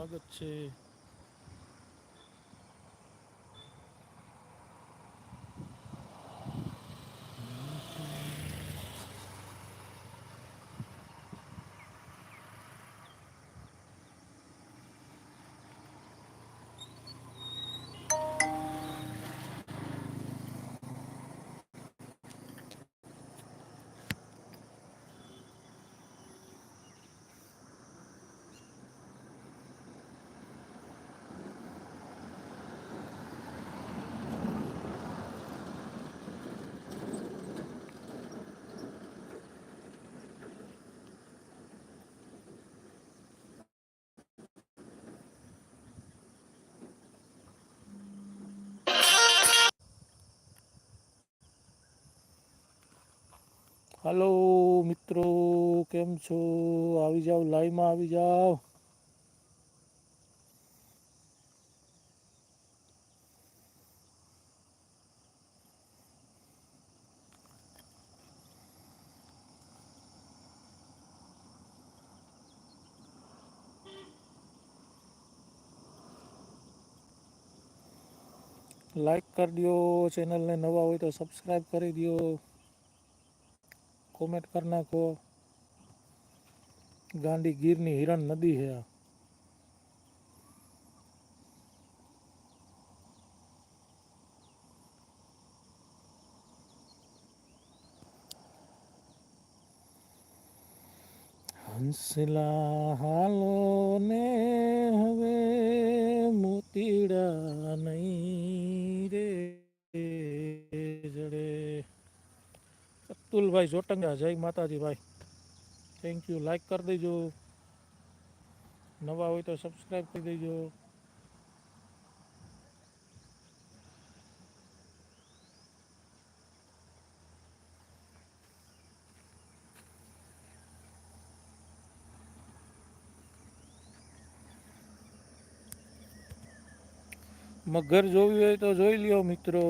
સ્વાગત છે. હાલો મિત્રો, કેમ છો? આવી જાઓ, લાઈવમાં આવી જાઓ. લાઈક કરી દો ચેનલને નવા હોય તો સબસ્ક્રાઈબ કરી દો કોમેન્ટ કરી નાખો. ગાંડી ગીરની હિરણ નદી છે આ. હંસલા હાલો ને હવે મોતીડા નહીં. અતુલભાઈ જોટંગા, જય માતાજી ભાઈ થેન્ક યુ લાઈક કરી દેજો. નવા હોય તો સબસ્ક્રાઈબ કરી દેજો. મગર જોવી હોય તો જોઈ લ્યો મિત્રો.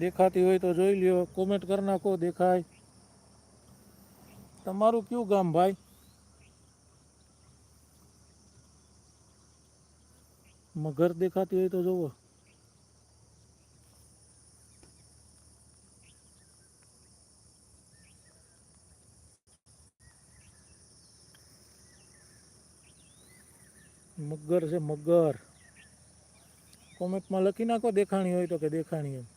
દેખાતી હોય તો જોઈ લ્યો કોમેન્ટ કરી નાખો, દેખાય. તમારું કયું ગામ ભાઈ? મગર દેખાતી હોય તો જોવો. મગર છે મગર. કોમેન્ટમાં લખી નાખો, દેખાણી હોય તો કે દેખાણી એમ.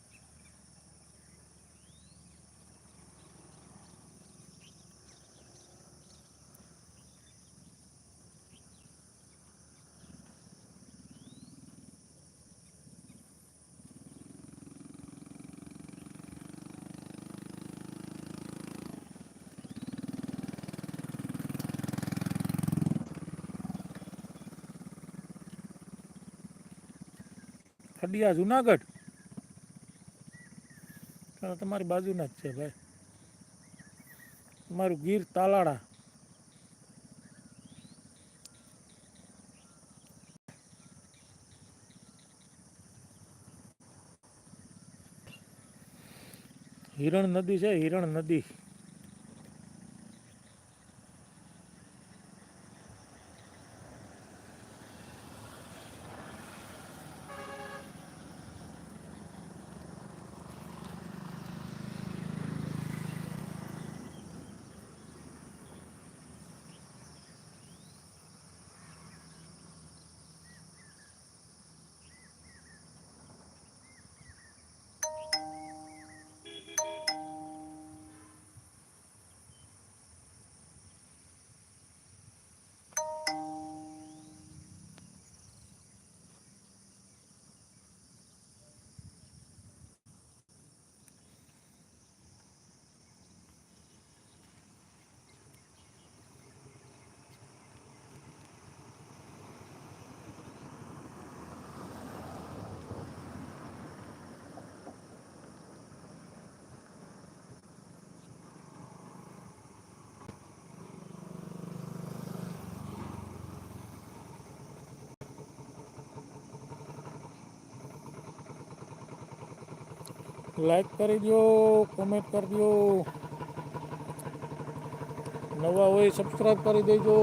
ખડિયા જુનાગઢ. તમારી બાજુના જ છે ભાઈ. તમારું ગીર તાલાળા. હિરણ નદી છે, હિરણ નદી. લાઈક કરી દો કોમેન્ટ કરી દો. નવા હોય સબસ્ક્રાઈબ કરી દેજો.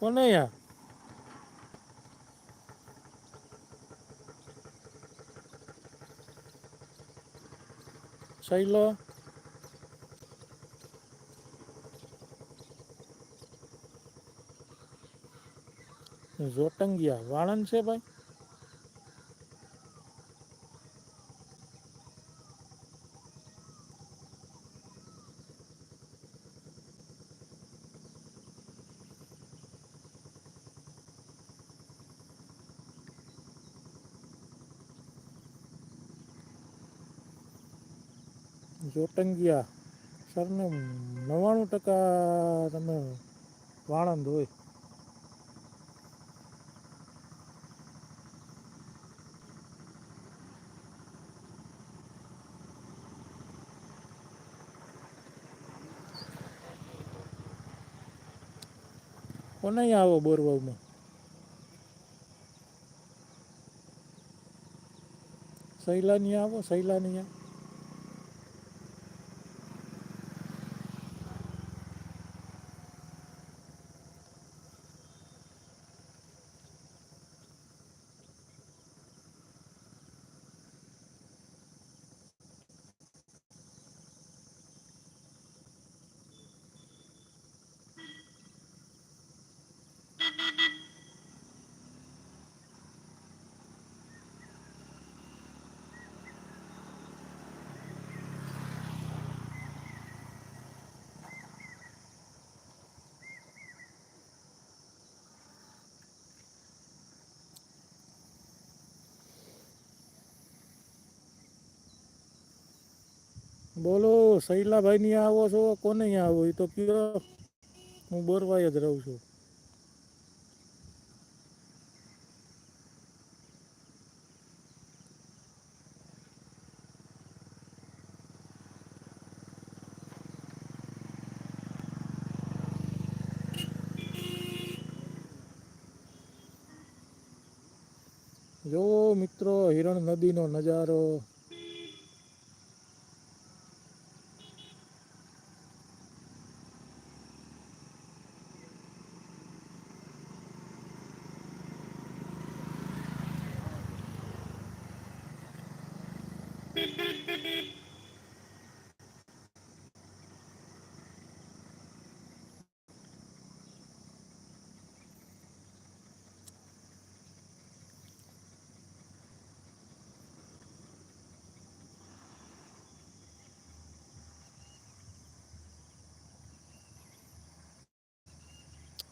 કોને યાર શૈલો જોટંગિયા. વાળંદ છે ભાઈ? જોટંગિયા સરને નવ્વાણું ટકા તમે વાણંદ હોય. કોને આવો બોરવાવમાં? સૈલાની આવો સૈલાની આ બોલો શૈલાભાઈ ની આવો છો, કોને આવો? એ તો કયો, હું બોરવાય જ રહું છું. જોવો મિત્રો, હિરણ નદીનો નજારો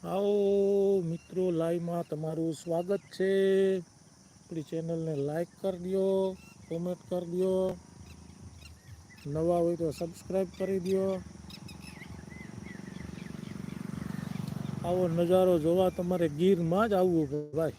આવો મિત્રો લાઈવમાં તમારું સ્વાગત છે. આપણી ચેનલને લાઈક કરી દો, કોમેન્ટ કરી દો. નવા હોય તો સબસ્ક્રાઈબ કરી દો. આવો નજારો જોવા તમારે ગીરમાં જ આવવું ભાઈ.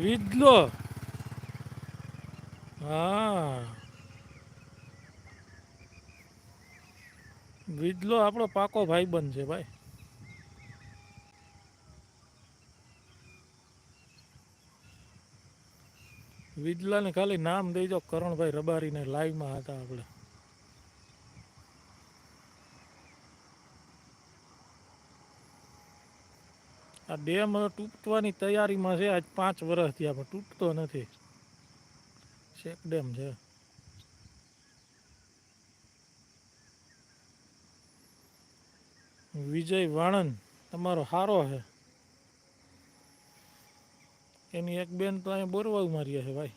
વિદલો હા વિદલો આપણો પાકો ભાઈ બંધ છે, ભાઈ. વિદલાને ખાલી નામ દેજો કરણભાઈ રબારીને લાઈવમાં હતા આપણે. આ ડેમ તૂટવાની તૈયારીમાં છે. આજ પાંચ વર્ષથી આપણે પણ તૂટતો નથી. શેક ડેમ છે. વિજય વાણંદ તમારો હારો છે એની એક બેન તો અહીંયા બોરવા મારીએ છે, ભાઈ.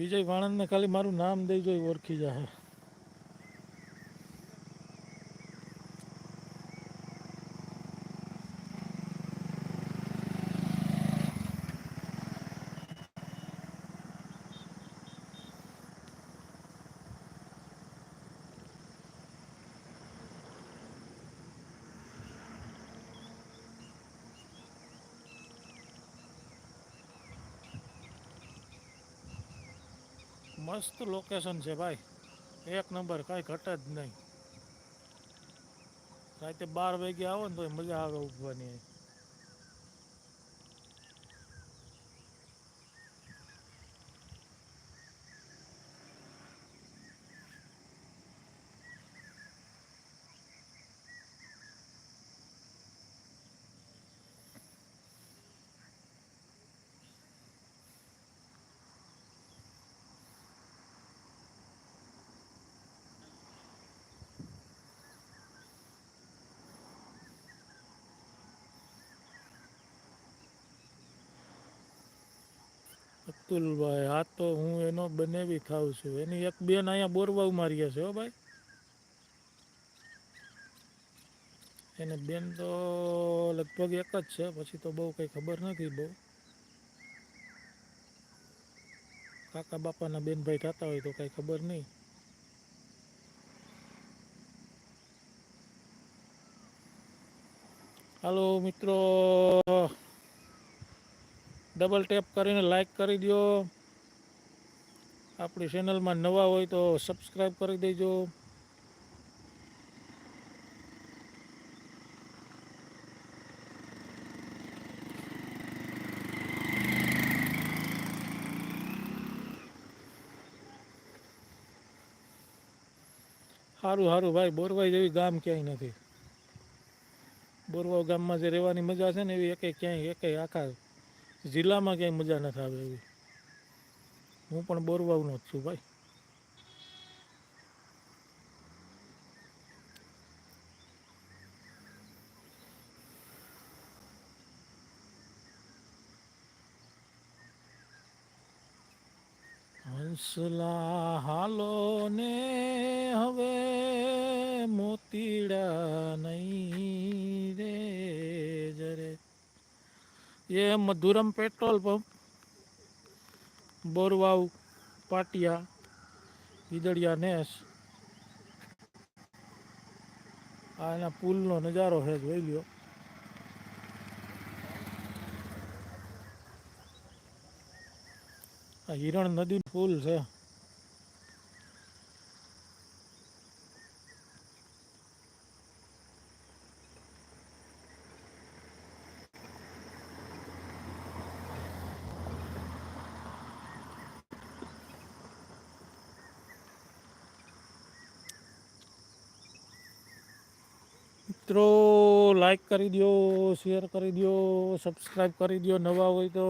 વિજય વાણંદને ખાલી મારું નામ દઈ એ ઓળખી જાય મસ્ત લોકેશન છે ભાઈ. એક નંબર કાંઈ ઘટે જ નહીં. રાતે બાર વાગે આવો ને તો મજા આવે ઉભવાની અતુલભાઈ આ તો હું એનો બનેવી ખાઉં છું. એની એક બેન અહીંયા બોરવાવ માર્યા છે હો ભાઈ. એને બેન તો લગભગ એક જ છે, પછી તો બહુ કંઈ ખબર નથી બહુ. કાકા બાપાના બેનભાઈ થતા હોય તો કંઈ ખબર નહીં. હાલો મિત્રો. ડબલ ટેપ કરીને લાઇક કરી દો. આપણી ચેનલમાં નવા હોય તો સબસ્ક્રાઈબ કરી દેજો. સારું સારું ભાઈ, બોરવાઈ જેવી ગામ ક્યાંય નથી. બોરવાવ ગામમાં જે રહેવાની મજા છે ને એવી એકે ક્યાંય એકે આખા જિલ્લામાં ક્યાંય મજા નથી આવે એવી. હું પણ બોરવાવનો જ છું ભાઈ. હંસલા હાલો ને હવે મોતીડા નહીં. એ मधुरम પેટ્રોલ પંપ, બોરવાવ, પાટિયા ઈદડિયા નેસ. આ એના પુલનો નજારો છે, જોઈ લ્યો. આ હિરણ નદી પુલ છે મિત્રો લાઈક કરી દો શેર કરી દો સબસ્ક્રાઈબ કરી દો, નવા હોય તો.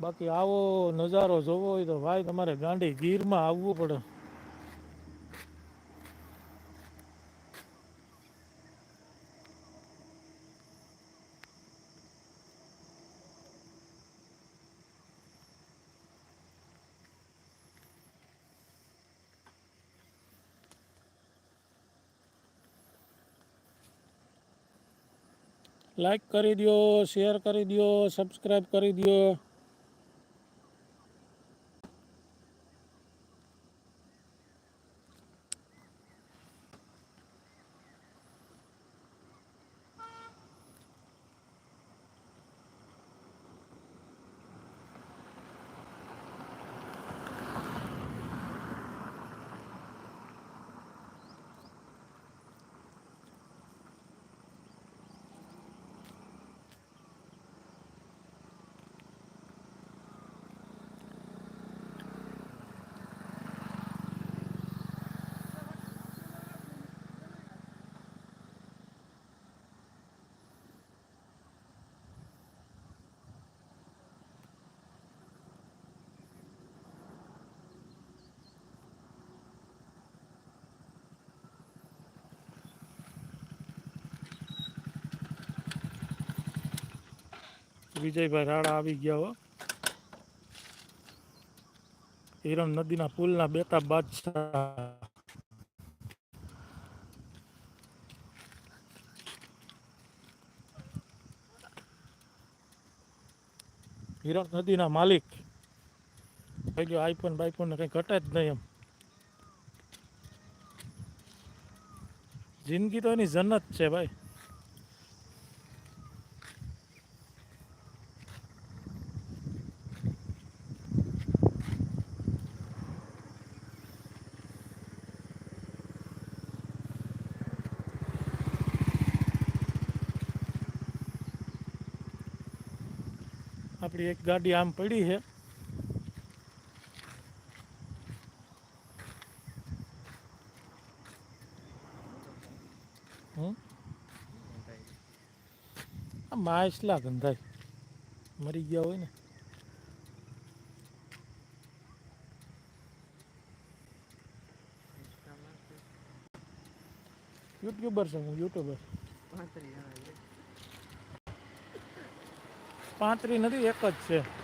બાકી આવો નજારો જોવો હોય તો ભાઈ તમારે ગાંડી ગીરમાં આવવું પડે. લાઈક કરી દો શેર કરી દો સબસ્ક્રાઈબ કરી દો વિજયભાઈ રાણા આવી ગયા હો. હિરણ નદીના પુલના બેતા બાદશાહ. હિરણ નદીના માલિક. થઈ ગયો આઈફોન બાઈફોન કંઈ ઘટે જ નહીં એમ. જિંદગી તો એની જન્નત છે ભાઈ. આપણી એક ગાડી આમ પડી છે. માછલા ગંધાય મરી ગયા હોય ને. યુટ્યુબર છું હું યુટ્યુબર. પાંત્રી નથી એક જ છે.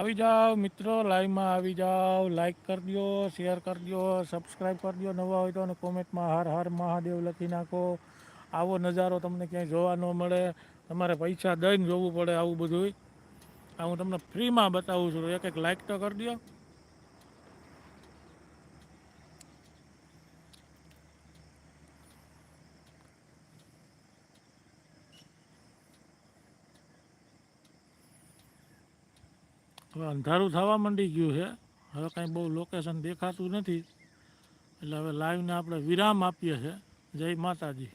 આવી જાઓ મિત્રો લાઈવમાં આવી જાઓ લાઈક કરી દો શેર કરી દો સબસ્ક્રાઈબ કરી દો નવા હોય તો અને કોમેન્ટમાં હર હર મહાદેવ લખી નાખો. આવો નજારો તમને ક્યાંય જોવા ન મળે. તમારે પૈસા દઈને જોવું પડે આવું બધું આ હું તમને ફ્રીમાં બતાવું છું. એક એક લાઈક તો કરી દો અંધારું થવા માંડી ગયું છે. હવે કાંઈ બહુ લોકેશન દેખાતું નથી. એટલે હવે લાઈવને આપણે વિરામ આપીએ છીએ. જય માતાજી.